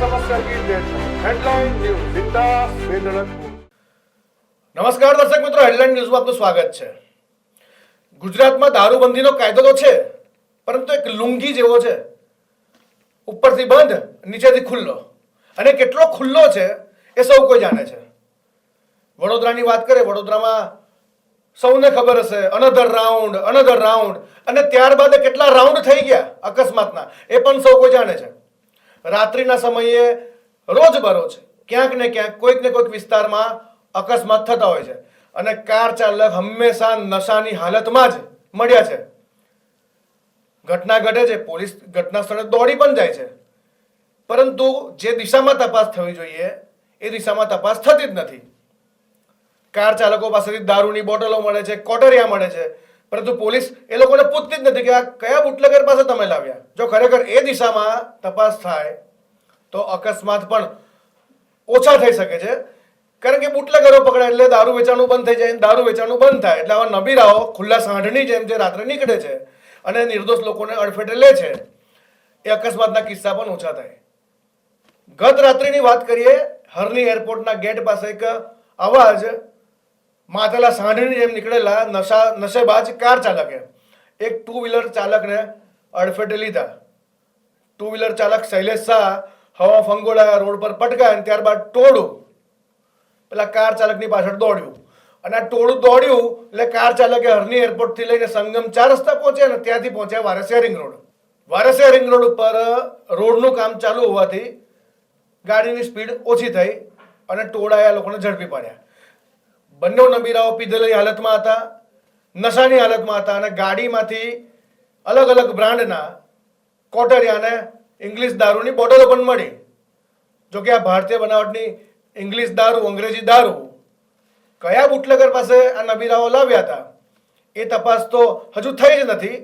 નમસ્કાર દર્શક મિત્રો હેડલાઇન ન્યૂઝમાં આપનું સ્વાગત છે. ગુજરાતમાં દારૂબંધીનો કાયદો તો છે, પરંતુ એક લુંગી જેવો છે. ઉપરથી બંધ, નીચેથી ખુલ્લો. અને કેટલો ખુલ્લો છે એ સૌ કોઈ જાણે છે. વડોદરાની વાત કરીએ, વડોદરામાં સૌને ખબર હશે અનધર રાઉન્ડ અનધર રાઉન્ડ અને ત્યારબાદ કેટલા રાઉન્ડ થઈ ગયા અકસ્માતના, એ પણ સૌ કોઈ જાણે છે. રાત્રિના સમયે રોજબરોજ ક્યાંક ને ક્યાંક, કોઈક ને કોઈક વિસ્તારમાં અકસ્માત થતા હોય છે. અને કાર ચાલક હંમેશા નશાની હાલતમાં જ મળ્યા છે. ઘટના ઘટે છે, પોલીસ ઘટના સ્થળે દોડી પણ જાય છે. પરંતુ જે દિશામાં તપાસ થવી જોઈએ, એ દિશામાં તપાસ થતી જ નથી. કાર ચાલકો પાસેથી દારૂની બોટલો મળે છે, કોટરિયા મળે છે પરંતુ પોલીસ એ લોકોને પૂછતી જ નથી કે આ કયા બુટલેગર પાસે તમે લાવ્યા? જો ખરેખર એ દિશામાં તપાસ થાય, તો અકસ્માત પણ ઓછા થઈ શકે છે. કારણ કે બુટલેગરો પકડાય એટલે દારૂ વેચાણું બંધ થઈ જાય દારૂ વેચાણું બંધ થાય. એટલે આવા નબીરાઓ ખુલ્લા સાંઢની જેમ જે રાત્રે નીકળે છે અને નિર્દોષ લોકોને અડફેટે લે છે, એ અકસ્માતના કિસ્સા પણ ઓછા થાય. ગત રાત્રિની વાત કરીએ, હરની એરપોર્ટના ગેટ પાસે એક અવાજ માથેલા સાંઢીની જેમ નીકળેલા નશા નશેબાજ કાર ચાલકે. એક ટુ વ્હીલર ચાલકને અડફેટે લીધા. ટુ વ્હીલર ચાલક શૈલેષ શાહ હવા ફંગોળા રોડ પર પટકાય અને ત્યારબાદ ટોળું. પેલા કાર ચાલકની પાછળ દોડ્યું. અને આ ટોળું દોડ્યું એટલે કાર ચાલકે હરની એરપોર્ટથી લઈને સંગમ ચાર રસ્તા પહોંચ્યા અને ત્યાંથી પહોંચ્યા Warasiya ring road. Warasiya ring road ઉપર રોડનું કામ ચાલુ હોવાથી ગાડીની સ્પીડ ઓછી થઈ અને ટોળાએ આ લોકોને ઝડપી પાડ્યા. બંને નબીરાઓ પીધેલી હાલતમાં હતા, નશાની હાલતમાં હતા અને ગાડીમાંથી અલગ અલગ બ્રાન્ડના કોટરિયાને ઇંગ્લિશ દારૂની બોટલો પણ મળી. જોકે આ ભારતીય બનાવટની ઇંગ્લિશ દારૂ, અંગ્રેજી દારૂ કયા બુટલેગર પાસે આ નબીરાઓ લાવ્યા હતા એ તપાસ તો હજુ થઈ જ નથી,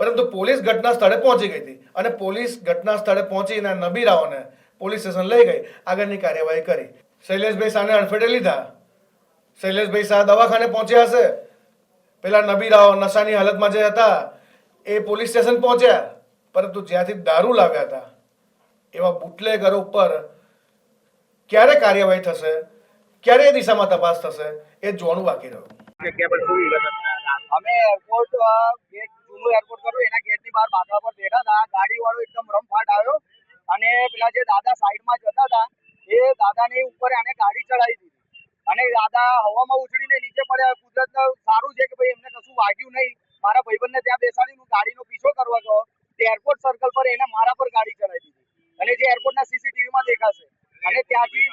પરંતુ પોલીસ ઘટના સ્થળે પહોંચી ગઈ હતી અને પોલીસ ઘટના સ્થળે પહોંચીને નબીરાઓને પોલીસ સ્ટેશન લઈ ગઈ. આગળની કાર્યવાહી કરી. શૈલેષભાઈ સાને અડફેટે લીધા. શૈલેષભાઈ શાહ દવાખાને પહોંચ્યા હશે. પેલા નબીરાઓ નશાની હાલતમાં જે હતા, એ પોલીસ સ્ટેશન પહોંચ્યા. પરંતુ જ્યાંથી દારૂ લાવ્યા હતા, એવા બુટલેગરો ઉપર ક્યારે કાર્યવાહી થશે? ક્યારે એ દિશામાં તપાસ થશે? એ જોવાનું બાકી રહ્યું? અમે એરપોર્ટ ગેટ એરપોર્ટ કર્યું, એના ગેટની બહાર બાકડા પર બેઠા હતા. ગાડી એકદમ રમફાટ આવ્યો. અને પેલા જે દાદા સાઈડમાં જતા હતા, એ દાદાની ઉપર એને ગાડી ચડાવી અને દાદા હવામાં ઉછળીને નીચે પડ્યા. કુદરત સારું છે કે ભાઈ એમને કશું વાગ્યું નહીં. મારા ભાઈબંધને ત્યાં બેસાડીને હું ગાડીનો પીછો કરવા ગયો. તે એરપોર્ટ સર્કલ પર એને મારા પર ગાડી ચડાવી દીધી. અને જે એરપોર્ટના સીસીટીવીમાં દેખાશે. અને ત્યાંથી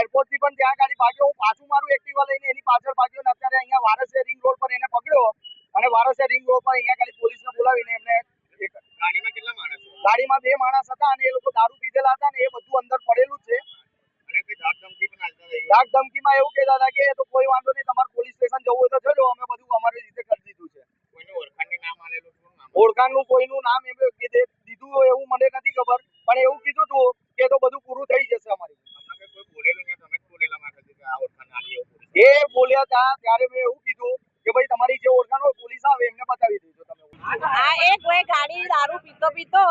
એરપોર્ટથી પણ ત્યાં ગાડી ભાગ્યો. હું પાછું મારું એક્ટિવા લઈને એની પાછળ ભાગ્યો ને અત્યારે અહીંયા વારસે રિંગ રોડ પર એને પકડ્યો. અને વારસે રિંગ રોડ પર અહીંયા ગાડી પોલીસને બોલાવીને એમને ગાડીમાં કેટલા માણસો? ગાડીમાં બે માણસ હતા અને એ લોકો દારૂ પીધેલા હતા ને એ બધું અંદર પડેલું છે. અને ધાક ધમકીમાં એવું કહેતા હતા કે તો કોઈ વાંધો નહીં તમારે પોલીસ સ્ટેશન જવું હોય તો જજો અમે બધું અમારી રીતે કરી દીધું છે. કોઈનું ઓળખાણની કોઈનું નામ એમ દીધું હોય એવું મને નથી ખબર પણ એવું કીધું હતું કે તો બધું પૂરું થઈ જશે અમારી. એ બોલ્યા હતા ત્યારે મેં એવું કીધું કે ભાઈ તમારી જે ઓળખાણ હોય પોલીસ આવે એમને બતાવી દેજો તમે. આ એક ભાઈ ગાડી દારૂ પીતો પીતો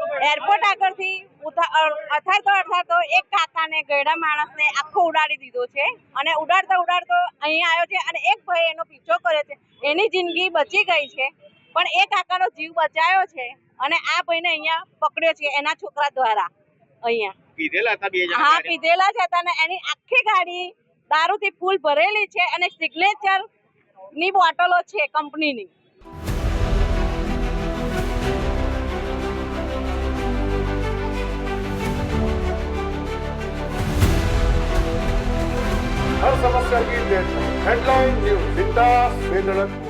એરપોર્ટ આગળથી ઉધા- અ- અથાડતો અથાડતો એક કાકાને ગયડા માણસને આખો ઉડાડી દીધો છે. અને ઉડાડતો ઉડાડતો અહીંયા આવ્યો છે અને એક ભાઈ એનો પીછો કરે છે. એની જિંદગી બચી ગઈ છે. પણ એ કાકાનો જીવ બચાયો છે અને આ ભાઈને અહીંયા પકડ્યો છે એના છોકરા દ્વારા અહીંયા. પીધેલા હતા બે જણા હા પીધેલા જ હતા અને એની આખી ગાડી દારૂથી ફૂલ ભરેલી છે અને સિગ્નેચરની બોટલો છે કંપનીની. Sagi Desh, Headline News, Dita, Vedalat.